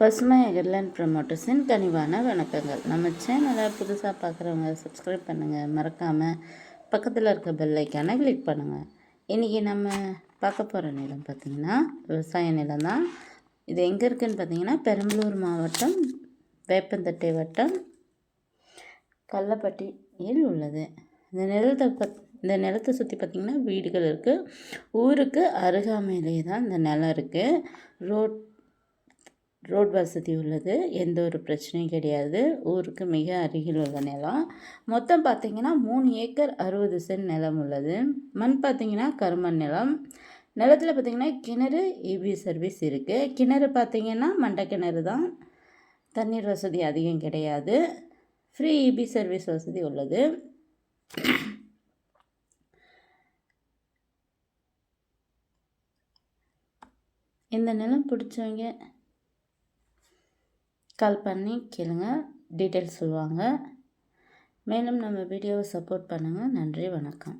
பசுமை அகர்லேண்ட் ப்ரமோட்டர்ஸின் கனிவான வணக்கங்கள். நம்ம சேனலை புதுசாக பார்க்குறவங்க சப்ஸ்கிரைப் பண்ணுங்கள் மறக்காமல் பக்கத்தில் இருக்க பெல்லைக்கான கிளிக் பண்ணுங்கள் இன்றைக்கி நம்ம பார்க்க போகிற நிலம் பார்த்திங்கன்னா விவசாய நிலம் தான். இது எங்கே இருக்குதுன்னு பார்த்தீங்கன்னா பெரம்பலூர் மாவட்டம் வேப்பந்தட்டை வட்டம் கள்ளப்பட்டியில் உள்ளது. இந்த நிலத்தை பத் இந்த நிலத்தை சுற்றி பார்த்திங்கன்னா வீடுகள் இருக்குது ஊருக்கு அருகாமையிலே தான் இந்த நிலம் இருக்குது ரோட் ரோட் வசதி உள்ளது எந்த ஒரு பிரச்சனையும் கிடையாது. ஊருக்கு மிக அருகில் உள்ள நிலம். மொத்தம் பார்த்திங்கன்னா மூணு ஏக்கர் அறுபது சென்ட் நிலம் உள்ளது. மண் பார்த்திங்கன்னா கருமண் நிலம். நிலத்தில் பார்த்திங்கன்னா கிணறு இபி சர்வீஸ் இருக்குது கிணறு பார்த்திங்கன்னா மண்டை கிணறு தான். தண்ணீர் வசதி அதிகம் கிடையாது. ஃப்ரீ இபி சர்வீஸ் வசதி உள்ளது. இந்த நிலம் பிடிச்சவங்க கால் பண்ணி கேளுங்க. டீட்டெயில்ஸ் சொல்லுவாங்க. மேலும் நம்ம வீடியோவை சப்போர்ட் பண்ணுங்கள் நன்றி வணக்கம்.